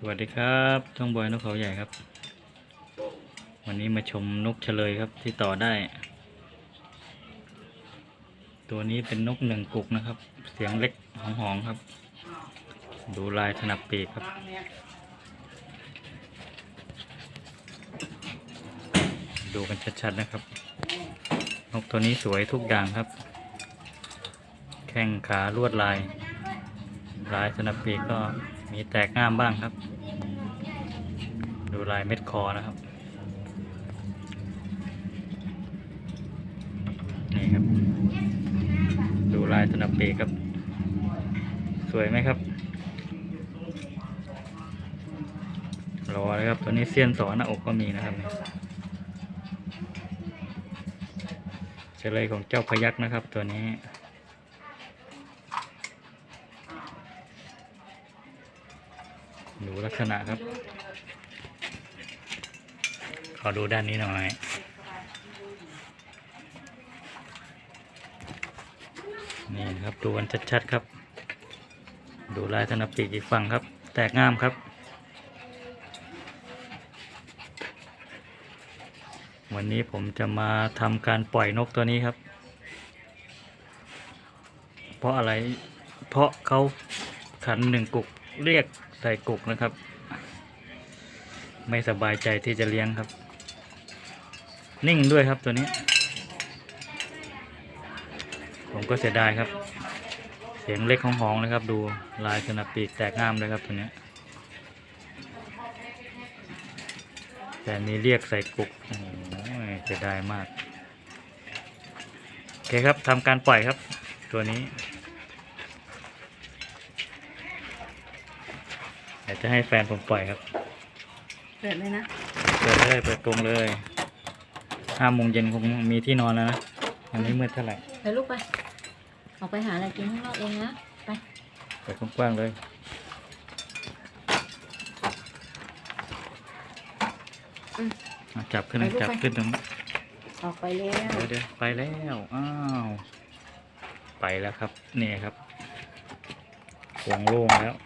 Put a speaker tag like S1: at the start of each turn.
S1: สวัสดีครับช่องบอยนกเขาใหญ่ครับ วันนี้มาชมนกเฉลยครับที่ต่อได้ ตัวนี้เป็นนกหนึ่งกุกนะครับ เสียงเล็กหองครับ ดูลายถนับปีกครับ ดูกันชัดๆนะครับ นกตัวนี้สวยทุกอย่างครับ แข้งขาลวดลาย ลายสนับปีกก็มีแตกง่ามบ้างครับ ดูลายเม็ดคอนะครับ นี่ครับ ดูลายสนับปีกครับ สวยไหมครับรอเลยครับ ตัวนี้เซียนสอนหน้าอกก็มีนะครับเนี่เฉลยของเจ้าพยักนะครับตัวนี้ ดูลักษณะครับ ขอดูด้านนี้หน่อยนี่ครับดูกันชัดๆครับ ดูลายธนปีกอีกฝั่งครับ แตกง่ามครับ วันนี้ผมจะมาทำการปล่อยนกตัวนี้ครับ เพราะอะไรเพราะเขาขันหนึ่งกุก เรียกใส่กุกนะครับ ไม่สบายใจที่จะเลี้ยงครับ นิ่งด้วยครับตัวนี้ ผมก็เสียดายครับ เสียงเล็กของหองๆนะครับ ดูลายสนับปีกแตกง่ามเลยครับตัวนี้ แต่มีเรียกใส่กุกโอ้โหเสียดายมากโอเคครับทำการปล่อยครับ ตัวนี้ เดี๋ยวจะให้แฟนผมปล่อยครับ
S2: เปิดเลยนะ
S1: เปิดเลยเปิดกรงเลยห้าโมงเย็นคงมีที่นอนแล้วนะอันนี้มืดเท่าไหร่
S2: ไปลูกไป ออกไปหาอะไรกินข้างนอกเองนะ ไป
S1: เปิดกว้างๆเลย
S2: อืม
S1: อะจับขึ้น
S2: ไปลูก
S1: จับ
S2: ไป
S1: ขึ้นตรงนี้
S2: ออกไปแล้ว
S1: เดี๋ยวเดี๋ยวไปแล้วอ้าวไปแล้วครับ นี่ครับวงโล่งแล้วอืม